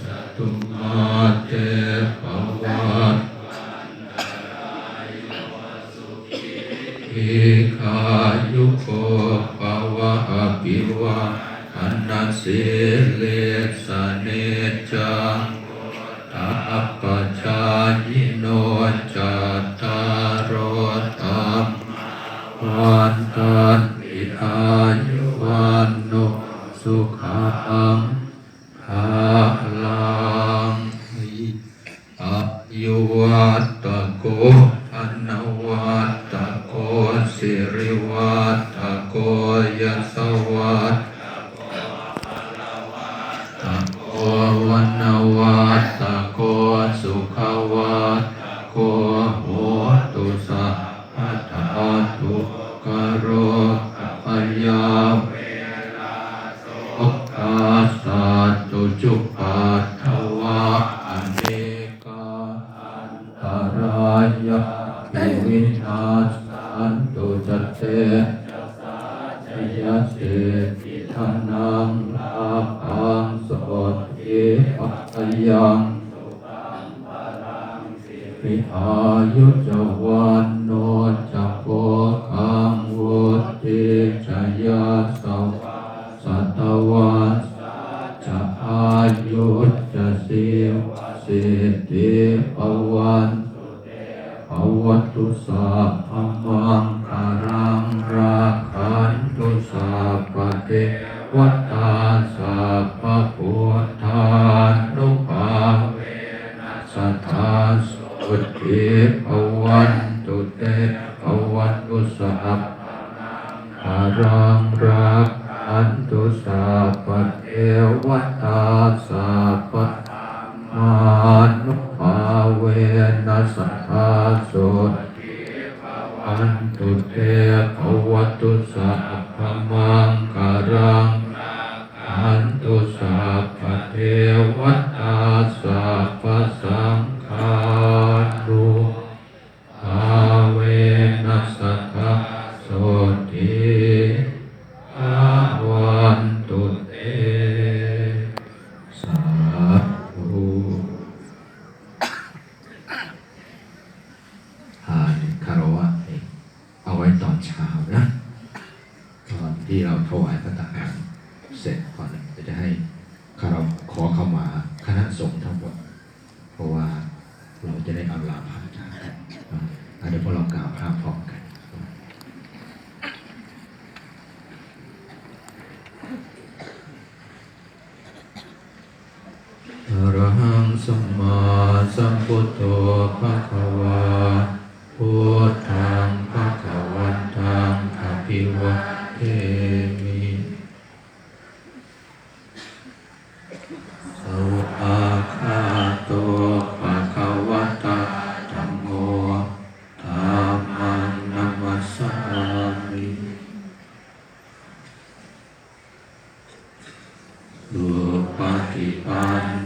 สตุมาเตภวัตอิขายุโกภวะอภิวะอันนาสิเลสเนจังตัปปชายิโนจังะโกยสวัตะโกวันวัตะโกสุขวัตตะโกโหตุสัพพะทาตุกโรปยาเวลาโสกาสัตตุจุปัฏ ยเสติทานังลาภังโสติปัตยังวิอายุจวันโนจักโกคังวุติจยาสวสัตวันจะอายุจะสิวสิติปวันปวัตุสัพพ สัพพเทวตาสัพพพุทธานุภาเวนัสสทธาสุติภวันตุเตภวันตุสัพพะรังรักขันตุสัพพเทวตาสัพ มังการัง ที่เราถวายพระตาหารเสร็จก่อนจะให้ข้าเราขอเข้ามาคณะสงฆ์ทั้งหมดเพราะว่าเราจะได้อาลาภาจากกันเดี๋ยวพวกเรากล่าวพระพร้อมกันอะระหังสัมมาสัมพุทโธภะคะวาพุ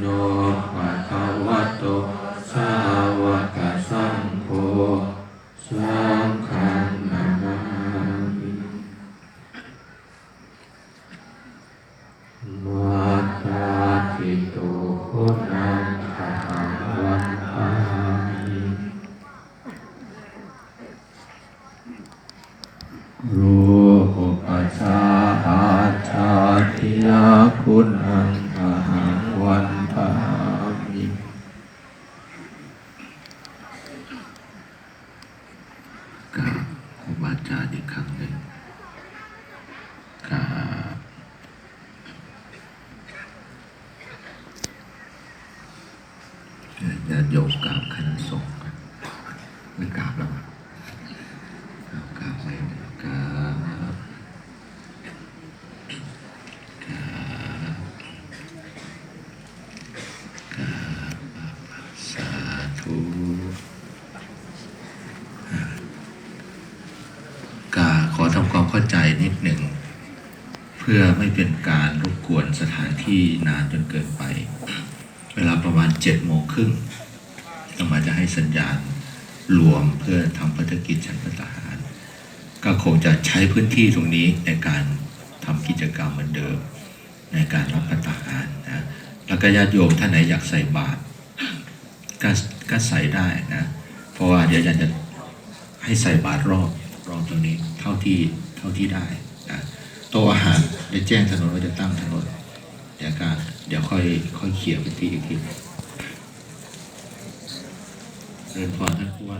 นโวันทามิกราบครูบาอาจารย์อีกครั้งหนึ่งกราบญาติโยมกราบคณะสงฆ์กันไม่กราบแล้วมั้ง เอากราบไปกราบกราบกราบสา ธุกาขอทำความเข้าใจนิดหนึ่ง เพื่อไม่เป็นการรบกวนสถานที่นานจนเกินไป เวลาประมาณเจ็ดโมงครึ่งเรามาจะให้สัญญาณรวมเพื่อทำภารกิจฉันพระทหาร ก็คงจะใช้พื้นที่ตรงนี้ในการทำกิจกรรมเหมือนเดิม ในการรับประทานนะแล้วก็ญาติโยมท่านไหนอยากใส่บาตรก็ ก็ใส่ได้นะ เพราะว่าเดี๋ยวอาจารย์จะให้ใส่บาตรรอบรอบตรงนี้เท่าที่เท่าที่ได้นะโต๊ะอาหารได้แจ้งถนนว่าจะตั้งถนนเดี๋ยวก็เดี๋ยวค่อยค่อยเขี่ยไปที่อีกทีเรียนพรท่านผู้ว่า